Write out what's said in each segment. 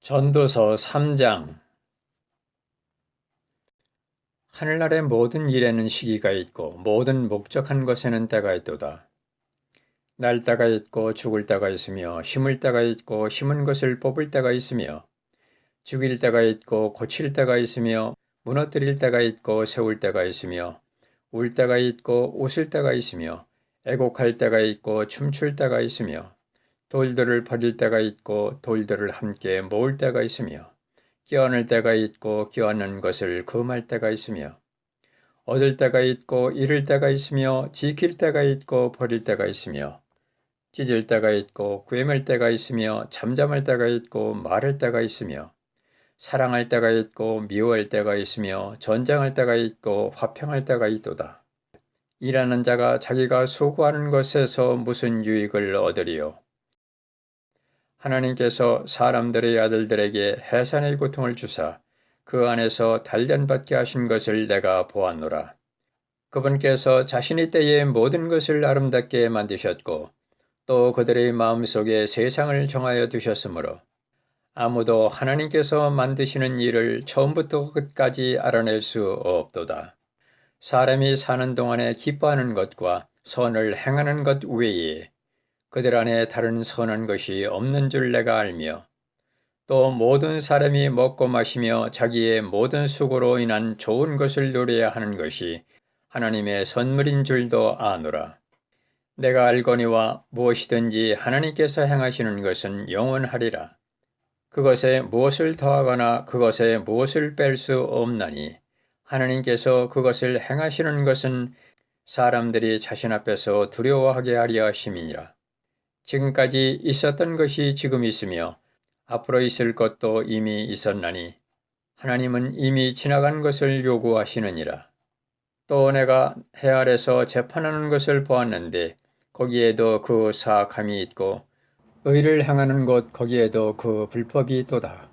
전도서 3장 하늘나라의 모든 일에는 시기가 있고 모든 목적한 것에는 때가 있도다. 날 때가 있고 죽을 때가 있으며 심을 때가 있고 심은 것을 뽑을 때가 있으며 죽일 때가 있고 고칠 때가 있으며 무너뜨릴 때가 있고 세울 때가 있으며 울 때가 있고 웃을 때가 있으며 애곡할 때가 있고 춤출 때가 있으며 돌들을 버릴 때가 있고 돌들을 함께 모을 때가 있으며 끼얹을 때가 있고 끼얹는 것을 금할 때가 있으며 얻을 때가 있고 잃을 때가 있으며 지킬 때가 있고 버릴 때가 있으며 찢을 때가 있고 꿰맬 때가 있으며 잠잠할 때가 있고 말할 때가 있으며 사랑할 때가 있고 미워할 때가 있으며 전쟁할 때가 있고 화평할 때가 있도다. 일하는 자가 자기가 수고하는 것에서 무슨 유익을 얻으리요? 하나님께서 사람들의 아들들에게 해산의 고통을 주사 그 안에서 단련받게 하신 것을 내가 보았노라. 그분께서 자신의 때에 모든 것을 아름답게 만드셨고 또 그들의 마음속에 세상을 정하여 두셨으므로 아무도 하나님께서 만드시는 일을 처음부터 끝까지 알아낼 수 없도다. 사람이 사는 동안에 기뻐하는 것과 선을 행하는 것 외에 그들 안에 다른 선한 것이 없는 줄 내가 알며 또 모든 사람이 먹고 마시며 자기의 모든 수고로 인한 좋은 것을 누려야 하는 것이 하나님의 선물인 줄도 아노라. 내가 알거니와 무엇이든지 하나님께서 행하시는 것은 영원하리라. 그것에 무엇을 더하거나 그것에 무엇을 뺄 수 없나니 하나님께서 그것을 행하시는 것은 사람들이 자신 앞에서 두려워하게 하려 하심이니라. 지금까지 있었던 것이 지금 있으며 앞으로 있을 것도 이미 있었나니 하나님은 이미 지나간 것을 요구하시느니라. 또 내가 해 아래서 재판하는 것을 보았는데 거기에도 그 사악함이 있고 의를 행하는 곳 거기에도 그 불법이 있도다.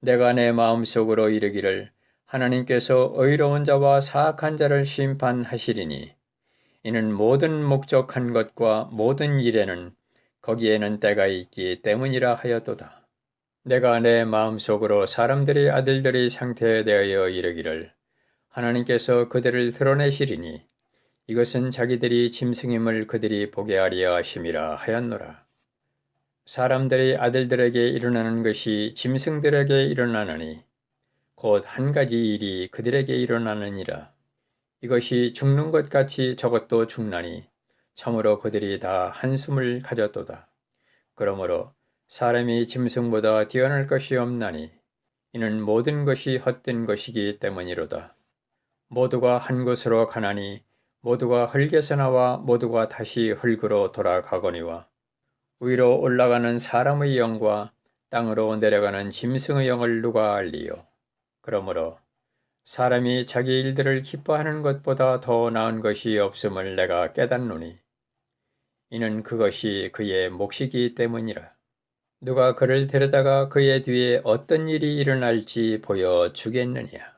내가 내 마음속으로 이르기를 하나님께서 의로운 자와 사악한 자를 심판하시리니 이는 모든 목적한 것과 모든 일에는 거기에는 때가 있기 때문이라 하였도다. 내가 내 마음속으로 사람들의 아들들의 상태에 대하여 이르기를 하나님께서 그들을 드러내시리니 이것은 자기들이 짐승임을 그들이 보게 하려 하심이라 하였노라. 사람들의 아들들에게 일어나는 것이 짐승들에게 일어나느니 곧 한 가지 일이 그들에게 일어나느니라. 이것이 죽는 것 같이 저것도 죽나니 참으로 그들이 다 한숨을 가졌도다. 그러므로 사람이 짐승보다 뛰어날 것이 없나니 이는 모든 것이 헛된 것이기 때문이로다. 모두가 한 곳으로 가나니 모두가 흙에서 나와 모두가 다시 흙으로 돌아가거니와 위로 올라가는 사람의 영과 땅으로 내려가는 짐승의 영을 누가 알리요. 그러므로 사람이 자기 일들을 기뻐하는 것보다 더 나은 것이 없음을 내가 깨닫노니 이는 그것이 그의 몫이기 때문이라. 누가 그를 데려다가 그의 뒤에 어떤 일이 일어날지 보여 주겠느냐.